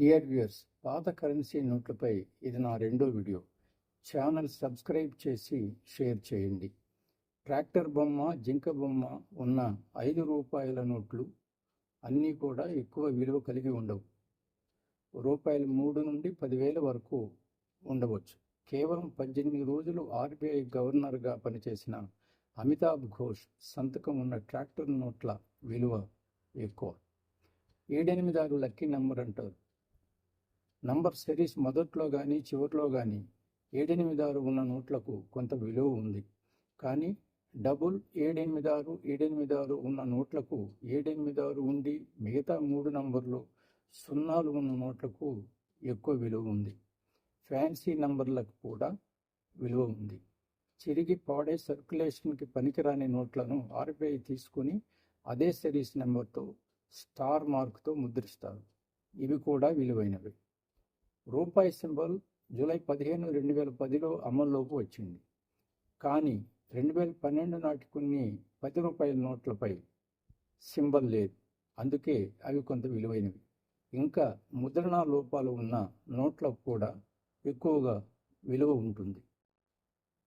Dear viewers పాత currency నోట్లపై ఇది నా రెండో వీడియో ఛానల్ సబ్స్క్రైబ్ చేసి షేర్ చేయండి. ట్రాక్టర్ బొమ్మ జింక బొమ్మ ఉన్న ఐదు రూపాయల నోట్లు అన్నీ కూడా ఎక్కువ విలువ కలిగి ఉండవు. రూపాయలు మూడు నుండి పదివేల వరకు ఉండవచ్చు. కేవలం పద్దెనిమిది రోజులు ఆర్బీఐ గవర్నర్గా పనిచేసిన అమితాబ్ ఘోష్ సంతకం ఉన్న ట్రాక్టర్ నోట్ల విలువ ఎక్కువ. ఏడెనిమిది ఆరు లక్కీ నెంబర్ అంటారు. నంబర్ సిరీస్ మొదట్లో కానీ చివరిలో కానీ ఏడెనిమిది ఆరు ఉన్న నోట్లకు కొంత విలువ ఉంది. కానీ డబుల్ ఏడెనిమిది ఆరు ఏడెనిమిది ఆరు ఉన్న నోట్లకు ఏడెనిమిది ఆరు ఉండి మిగతా మూడు నంబర్లు సున్నాలు ఉన్న నోట్లకు ఎక్కువ విలువ ఉంది. ఫ్యాన్సీ నంబర్లకు కూడా విలువ ఉంది. చిరిగి పాడే సర్క్యులేషన్కి పనికిరాని నోట్లను ఆర్బీఐ తీసుకుని అదే సిరీస్ నెంబర్తో స్టార్ మార్క్తో ముద్రిస్తారు. ఇవి కూడా విలువైనవి. రూపాయి సింబల్ జూలై పదిహేను రెండు వేల పదిలో అమల్లోకి వచ్చింది. కానీ రెండు వేల పన్నెండు నాటి కొన్ని పది రూపాయల నోట్లపై సింబల్ లేదు. అందుకే అవి కొంత విలువైనవి. ఇంకా ముద్రణ లోపాలు ఉన్న నోట్లకు కూడా ఎక్కువగా విలువ ఉంటుంది.